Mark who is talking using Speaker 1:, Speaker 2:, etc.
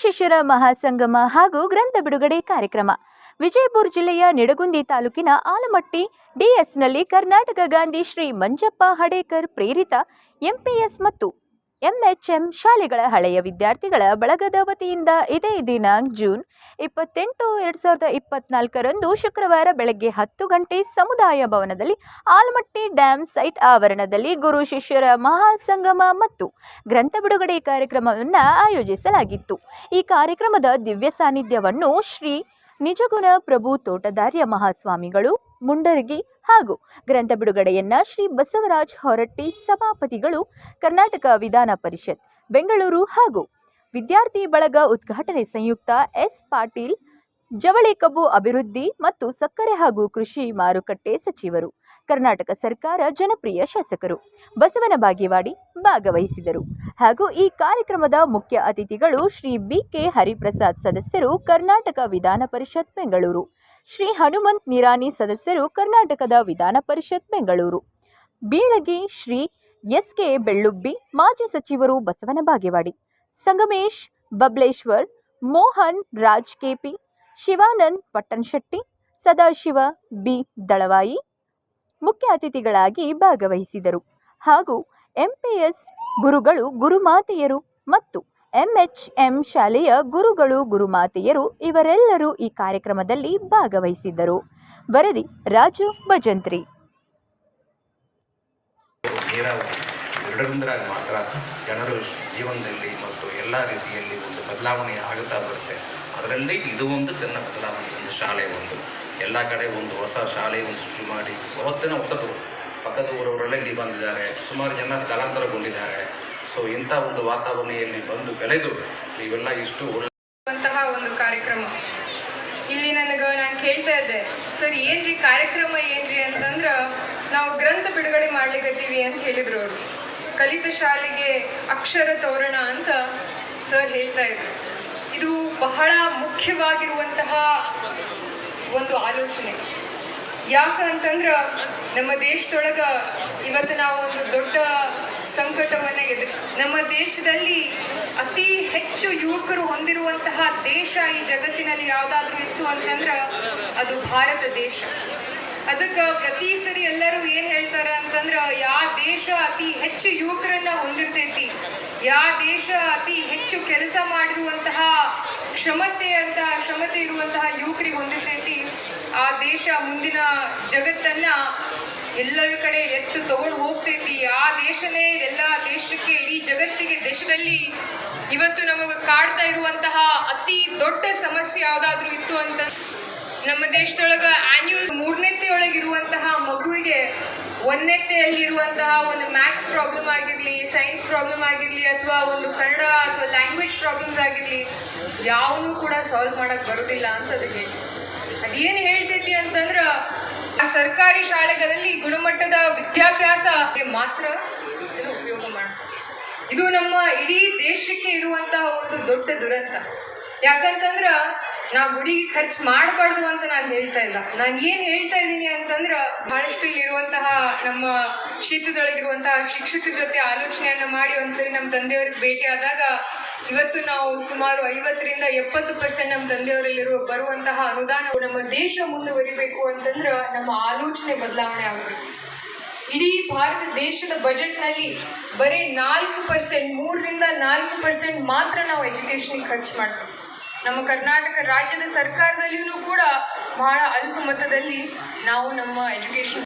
Speaker 1: ಶಿಷ್ಯರ ಮಹಾಸಂಗಮ ಹಾಗೂ ಗ್ರಂಥ ಬಿಡುಗಡೆ ಕಾರ್ಯಕ್ರಮ. ವಿಜಯಪುರ ಜಿಲ್ಲೆಯ ನಿಡಗುಂದಿ ತಾಲೂಕಿನ ಆಲಮಟ್ಟಿ ಡಿಎಸ್ನಲ್ಲಿ ಕರ್ನಾಟಕ ಗಾಂಧಿ ಶ್ರೀ ಮಂಜಪ್ಪ ಹಡೇಕರ್ ಪ್ರೇರಿತ ಎಂಪಿಎಸ್ ಮತ್ತು ಎಂಎಚ್ಎಂ ಶಾಲೆಗಳ ಹಳೆಯ ವಿದ್ಯಾರ್ಥಿಗಳ ಬಳಗದ ವತಿಯಿಂದ ಇದೇ ದಿನಾಂಕ ಜೂನ್ ಇಪ್ಪತ್ತೆಂಟು, ಎರಡು ಸಾವಿರದ ಇಪ್ಪತ್ನಾಲ್ಕರಂದು ಶುಕ್ರವಾರ ಬೆಳಗ್ಗೆ ಹತ್ತು ಗಂಟೆ ಸಮುದಾಯ ಭವನದಲ್ಲಿ ಆಲಮಟ್ಟಿ ಡ್ಯಾಂ ಸೈಟ್ ಆವರಣದಲ್ಲಿ ಗುರು ಶಿಷ್ಯರ ಮಹಾಸಂಗಮ ಮತ್ತು ಗ್ರಂಥ ಬಿಡುಗಡೆ ಕಾರ್ಯಕ್ರಮವನ್ನು ಆಯೋಜಿಸಲಾಗಿತ್ತು. ಈ ಕಾರ್ಯಕ್ರಮದ ದಿವ್ಯ ಸಾನ್ನಿಧ್ಯವನ್ನು ಶ್ರೀ ನಿಜಗುಣ ಪ್ರಭು ತೋಟದಾರ್ಯ ಮಹಾಸ್ವಾಮಿಗಳು, ಮುಂಡರಗಿ ಹಾಗೂ ಗ್ರಂಥ ಬಿಡುಗಡೆಯನ್ನ ಶ್ರೀ ಬಸವರಾಜ್ ಹೊರಟ್ಟಿ ಸಭಾಪತಿಗಳು, ಕರ್ನಾಟಕ ವಿಧಾನ ಪರಿಷತ್, ಬೆಂಗಳೂರು ಹಾಗೂ ವಿದ್ಯಾರ್ಥಿ ಬಳಗ ಉದ್ಘಾಟನೆ ಸಂಯುಕ್ತ ಎಸ್ ಪಾಟೀಲ್ ಜವಳಿ ಕಬ್ಬು ಅಭಿವೃದ್ಧಿ ಮತ್ತು ಸಕ್ಕರೆ ಹಾಗೂ ಕೃಷಿ ಮಾರುಕಟ್ಟೆ ಸಚಿವರು, ಕರ್ನಾಟಕ ಸರ್ಕಾರ ಜನಪ್ರಿಯ ಶಾಸಕರು, ಬಸವನ ಬಾಗೇವಾಡಿ ಭಾಗವಹಿಸಿದರು. ಹಾಗೂ ಈ ಕಾರ್ಯಕ್ರಮದ ಮುಖ್ಯ ಅತಿಥಿಗಳು ಶ್ರೀ ಬಿ ಕೆ ಹರಿಪ್ರಸಾದ್ ಸದಸ್ಯರು, ಕರ್ನಾಟಕ ವಿಧಾನ ಪರಿಷತ್ ಬೆಂಗಳೂರು, ಶ್ರೀ ಹನುಮಂತ್ ನಿರಾನಿ ಸದಸ್ಯರು, ಕರ್ನಾಟಕದ ವಿಧಾನ ಪರಿಷತ್ ಬೆಂಗಳೂರು, ಬೀಳಗಿ ಶ್ರೀ ಎಸ್ ಕೆ ಬೆಳ್ಳುಬ್ಬಿ, ಮಾಜಿ ಸಚಿವರು ಬಸವನ ಬಾಗೇವಾಡಿ, ಸಂಗಮೇಶ್ ಬಬ್ಲೇಶ್ವರ್, ಮೋಹನ್ ರಾಜ್ ಕೆಪಿ ಶಿವಾನಂದ್ ಪಟ್ಟಣಶೆಟ್ಟಿ ಸದಾಶಿವ ಬಿ. ದಳವಾಯಿ ಮುಖ್ಯ ಅತಿಥಿಗಳಾಗಿ ಭಾಗವಹಿಸಿದರು. ಹಾಗೂ ಎಂಪಿಎಸ್ ಗುರುಗಳು ಗುರುಮಾತೆಯರು ಮತ್ತು ಎಂಎಚ್ಎಂ ಶಾಲೆಯ ಗುರುಗಳು ಗುರುಮಾತೆಯರು ಇವರೆಲ್ಲರೂ ಈ ಕಾರ್ಯಕ್ರಮದಲ್ಲಿ ಭಾಗವಹಿಸಿದ್ದರು. ವರದಿ ರಾಜು ಭಜಂತ್ರಿ.
Speaker 2: ನೀರಾವರಿ ಮಾತ್ರ ಜನರು ಜೀವನದಲ್ಲಿ ಮತ್ತು ಎಲ್ಲ ರೀತಿಯಲ್ಲಿ ಒಂದು ಬದಲಾವಣೆ ಆಗುತ್ತಾ ಬರುತ್ತೆ. ಅದರಲ್ಲಿ ಇದು ಒಂದು ಸಣ್ಣ ಬದಲಾವಣೆ, ಒಂದು ಶಾಲೆ ಒಂದು. ಎಲ್ಲ ಕಡೆ ಒಂದು ಹೊಸ ಶಾಲೆ ಒಂದು ಸೃಷ್ಟಿ ಮಾಡಿ ಅವತ್ತಿನ ಹೊಸತು ಪಕ್ಕದ ಊರವರೆಲ್ಲ ಇಲ್ಲಿ ಬಂದಿದ್ದಾರೆ, ಸುಮಾರು ಜನ ಸ್ಥಳಾಂತರಗೊಂಡಿದ್ದಾರೆ. ಸೊ ಇಂಥ ಒಂದು ವಾತಾವರಣೆಯಲ್ಲಿ ಬಂದು ಬೆಳೆದು ನೀವೆಲ್ಲ ಇಷ್ಟು
Speaker 3: ಒಳ್ಳೆಯಂತಹ ಒಂದು ಕಾರ್ಯಕ್ರಮ. ಇಲ್ಲಿ ನನಗೆ ನಾನು ಕೇಳ್ತಾ ಇದ್ದೆ, ಸರ್, ಏನ್ರಿ ಕಾರ್ಯಕ್ರಮ ಏನ್ರಿ? ಅಂತಂದ್ರೆ, ನಾವು ಗ್ರಂಥ ಬಿಡುಗಡೆ ಮಾಡ್ಲಿಕ್ಕೆ ಅಂತ ಹೇಳಿದ್ರು ಅವರು. ಕಲಿತ ಶಾಲೆಗೆ ಅಕ್ಷರ ತೋರಣ ಅಂತ ಸರ್ ಹೇಳ್ತಾ ಇದ್ರು. ಇದು ಬಹಳ ಮುಖ್ಯವಾಗಿರುವಂತಹ ಒಂದು ಆಲೋಚನೆ. ಯಾಕ ಅಂತಂದ್ರ ನಮ್ಮ ದೇಶದೊಳಗ ಇವತ್ತು ನಾವು ಒಂದು ದೊಡ್ಡ ಸಂಕಟವನ್ನ ಎದುರಿಸ, ನಮ್ಮ ದೇಶದಲ್ಲಿ ಅತಿ ಹೆಚ್ಚು ಯುವಕರು ಹೊಂದಿರುವಂತಹ ದೇಶ ಈ ಜಗತ್ತಿನಲ್ಲಿ ಯಾವ್ದಾದ್ರು ಇತ್ತು ಅಂತಂದ್ರ ಅದು ಭಾರತ ದೇಶ. ಅದಕ್ಕೆ ಪ್ರತಿ ಸರಿ ಎಲ್ಲರೂ ಏನ್ ಹೇಳ್ತಾರ ದೇಶ ಅತಿ ಹೆಚ್ಚು ಯುವಕರನ್ನ ಹೊಂದಿರ್ತೈತಿ. ಯಾ ದೇಶ ಅತಿ ಹೆಚ್ಚು ಕೆಲಸ ಮಾಡಿರುವಂತಹ ಕ್ಷಮತೆ ಅಂತ, ಕ್ಷಮತೆ ಇರುವಂತಹ ಯುವಕರಿಗೆ ಹೊಂದಿರ್ತೈತಿ. ಆ ದೇಶ ಮುಂದಿನ ಜಗತ್ತನ್ನ ಎಲ್ಲರ ಕಡೆ ಎತ್ತು ತಗೊಂಡು ಹೋಗ್ತೈತಿ. ಆ ದೇಶನೇ ಎಲ್ಲ ದೇಶಕ್ಕೆ, ಇಡೀ ಜಗತ್ತಿಗೆ, ದೇಶದಲ್ಲಿ ಇವತ್ತು ನಮಗೆ ಕಾಡ್ತಾ ಇರುವಂತಹ ಅತಿ ದೊಡ್ಡ ಸಮಸ್ಯೆ ಯಾವ್ದಾದ್ರು ಇತ್ತು ಅಂತ ನಮ್ಮ ದೇಶದೊಳಗ ಆನ್ಯುವಲ್ ಮೂರನೇತೆ ಮಗುವಿಗೆ ಒಂದನೇತೆಯಲ್ಲಿರುವಂತಹ ಒಂದು ಮ್ಯಾಥ್ಸ್ ಪ್ರಾಬ್ಲಮ್ ಆಗಿರಲಿ ಸೈನ್ಸ್ ಪ್ರಾಬ್ಲಮ್ ಆಗಿರಲಿ ಅಥವಾ ಒಂದು ಕನ್ನಡ ಅಥವಾ ಲ್ಯಾಂಗ್ವೇಜ್ ಪ್ರಾಬ್ಲಮ್ಸ್ ಆಗಿರಲಿ ಯಾವನು ಕೂಡ ಸಾಲ್ವ್ ಮಾಡಕ್ ಬರೋದಿಲ್ಲ ಅಂತ ಅದು ಹೇಳ್ತೀವಿ ಅದೇನು ಹೇಳ್ತೈತಿ ಅಂತಂದ್ರೆ, ಆ ಸರ್ಕಾರಿ ಶಾಲೆಗಳಲ್ಲಿ ಗುಣಮಟ್ಟದ ವಿದ್ಯಾಭ್ಯಾಸ ಮಾತ್ರ ಇದನ್ನು ಉಪಯೋಗ ಮಾಡ್ತಾರೆ. ಇದು ನಮ್ಮ ಇಡೀ ದೇಶಕ್ಕೆ ಇರುವಂತಹ ಒಂದು ದೊಡ್ಡ ದುರಂತ. ಯಾಕಂತಂದ್ರ ನಾವು ಗುಡಿಗೆ ಖರ್ಚು ಮಾಡಬಾರ್ದು ಅಂತ ನಾನು ಹೇಳ್ತಾ ಇಲ್ಲ. ನಾನು ಏನು ಹೇಳ್ತಾ ಇದ್ದೀನಿ ಅಂತಂದ್ರೆ ಬಹಳಷ್ಟು ಇಲ್ಲಿರುವಂತಹ ನಮ್ಮ ಕ್ಷೇತ್ರದೊಳಗಿರುವಂತಹ ಶಿಕ್ಷಕರ ಜೊತೆ ಆಲೋಚನೆಯನ್ನು ಮಾಡಿ ಒಂದ್ಸರಿ ನಮ್ಮ ತಂದೆಯವ್ರಿಗೆ ಭೇಟಿ ಆದಾಗ ಇವತ್ತು ನಾವು ಸುಮಾರು ಐವತ್ತರಿಂದ ಎಪ್ಪತ್ತು ಪರ್ಸೆಂಟ್ ನಮ್ಮ ತಂದೆಯವರಲ್ಲಿರುವ ಬರುವಂತಹ ಅನುದಾನ ನಮ್ಮ ದೇಶ ಮುಂದುವರಿಬೇಕು ಅಂತಂದ್ರೆ ನಮ್ಮ ಆಲೋಚನೆ ಬದಲಾವಣೆ ಆಗಬೇಕು. ಇಡೀ ಭಾರತ ದೇಶದ ಬಜೆಟ್ನಲ್ಲಿ ಬರೀ ನಾಲ್ಕು ಪರ್ಸೆಂಟ್ ಮೂರರಿಂದ ನಾಲ್ಕು ಪರ್ಸೆಂಟ್ ಮಾತ್ರ ನಾವು ಎಜುಕೇಷನ್ಗೆ ಖರ್ಚು ಮಾಡ್ತೀವಿ. ನಮ್ಮ ಕರ್ನಾಟಕ ರಾಜ್ಯದ ಸರ್ಕಾರದಲ್ಲಿಯೂ ಕೂಡ ಬಹಳ ಅಲ್ಪ ಮತದಲ್ಲಿ ನಾವು ನಮ್ಮ ಎಜುಕೇಷನ್